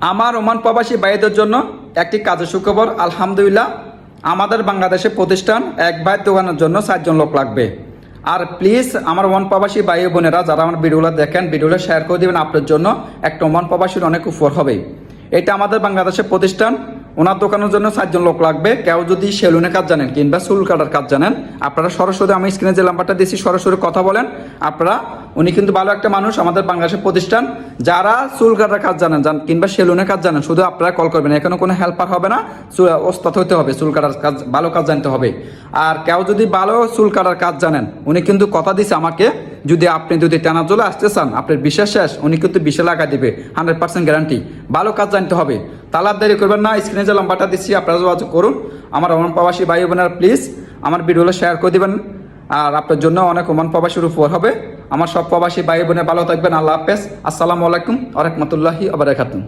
আমার ওমান প্রবাসী ভাইদের জন্য একটি কাজের সুখবর, আলহামদুলিল্লাহ, আমাদের বাংলাদেশে প্রতিষ্ঠান এক ভাই দোকানের জন্য চারজন লোক লাগবে। আর প্লিজ আমার ওমান প্রবাসী ভাই বোনেরা, যারা আমার ভিডিওগুলো দেখেন, ভিডিওগুলো শেয়ার করে দেবেন আপনার জন্য একটা ওমান প্রবাসীর অনেক উপর হবে। এটা আমাদের বাংলাদেশের প্রতিষ্ঠান, ওনার দোকানের জন্য চারজন লোক লাগবে। কেউ যদি সেলুনের কাজ জানেন কিংবা চুল কাটার কাজ জানেন, আপনারা সরাসরি আমি স্ক্রিনে যে নাম্বারটা দিচ্ছি সরাসরি কথা বলেন। আপনারা উনি কিন্তু ভালো একটা মানুষ, আমাদের বাংলাদেশের প্রতিষ্ঠান। যারা চুল কাটার কাজ জানেন জান কিংবা সেলুনের কাজ জানেন, শুধু আপনারা কল করবেন, এখানে কোনো হেল্পার হবে না চুল- ওস্তাদ হতে হবে চুল কাটার কাজ, ভালো কাজ জানতে হবে। আর কেউ যদি ভালো চুল কাটার কাজ জানেন, উনি কিন্তু কথা দিছে আমাকে, যদি আপনি যদি টানা জলে আসতে চান, আপনার বিশ্বাস শেষ, উনি কিন্তু বিশে লাগা দিবে হান্ড্রেড পার্সেন্ট গ্যারান্টি ভালো কাজ জানতে হবে। তাহলে আর দেরি করবেন না স্ক্রিনে যে লম্বাটা দিচ্ছি, আপনারা যোগাযোগ করুন। আমার অমন প্রবাসী ভাই বোনেরা প্লিজ আমার ভিডিওগুলো শেয়ার করে দেবেন। আর আপনার জন্য অনেক ওমান প্রবাসীর উপর হবে। আমার সব প্রবাসী ভাই বোনে ভালো থাকবেন। আল্লাহ হাফেজ। আসসালামু আলাইকুম আরহামতুল্লাহি আবরাকাতুম